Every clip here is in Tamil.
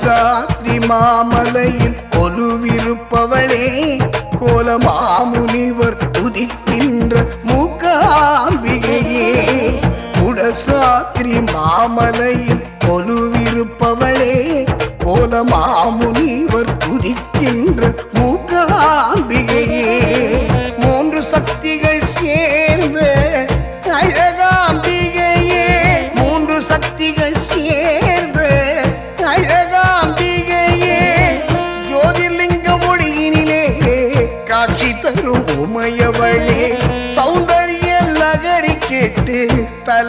சாத்ரி மாமலையில் கொலுவிருப்பவளே கோலமாமுனிவர் துதிக்கின்ற மூக்காம்பிகையே. குடசாத்ரி மாமலையில்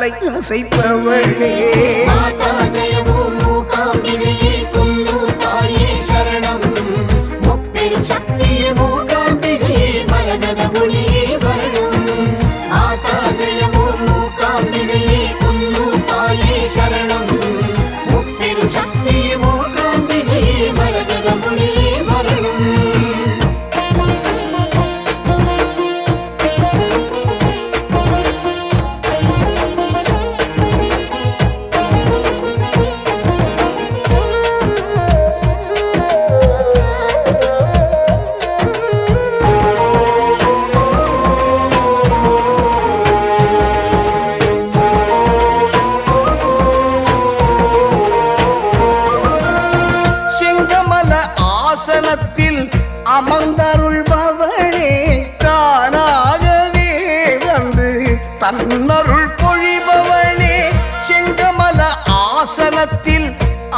அலை அசைப்பவளே ஆசனத்தில் அமர்ந்தருள்பவனே தானாகவே வந்து தன்னருள் பொழிபவனே செங்கமல ஆசனத்தில்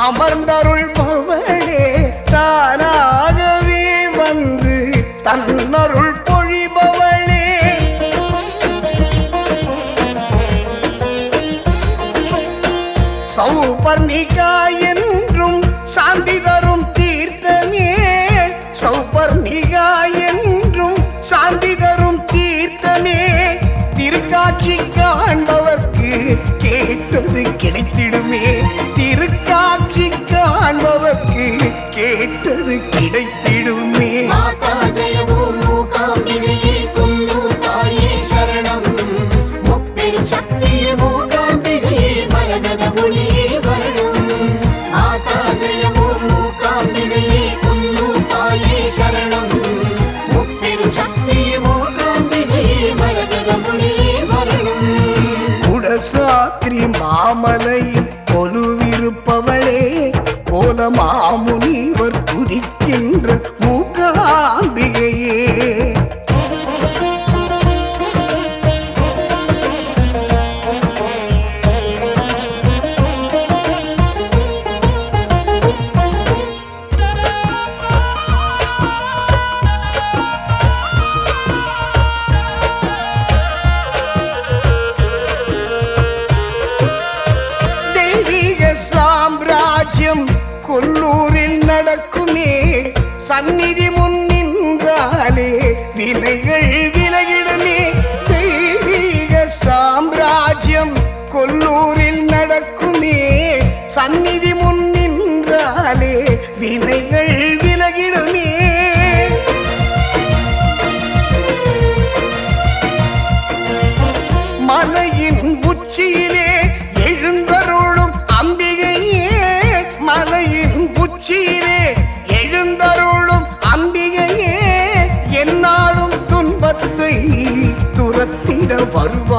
அமர்ந்தருள்பவனே தானாகவே வந்து தன்னருள் பொழிபவனே. சௌபர்ணிகா என்றும் சாந்தித கிடைத்திடுமே. திருக்காட்சி காண்பவர்க்கு கேட்டது கிடைத்திடும். மாமலையில் கொலுவிருப்பவளே கோலமாமு சந்நிதி முன் நின்றாலே வினைகள் விலகிடுமே. தெய்வீக சாம்ராஜ்யம் கொல்லூரில் நடக்குமே. சந்நிதி முன் நின்றாலே வினைகள் விலகிடுமே.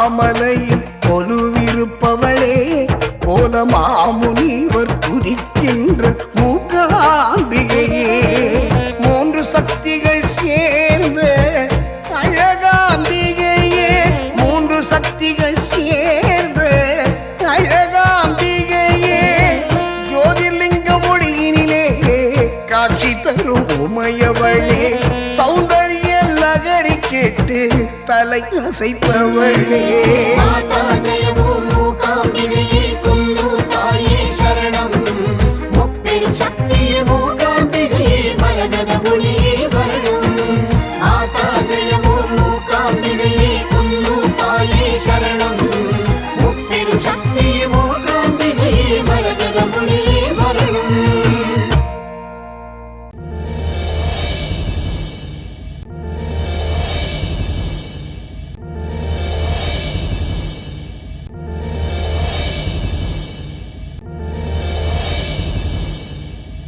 மாமலையில் கொலுவிருப்பவளே கோலமாமுனிவர் கடலை அசைத்தவளே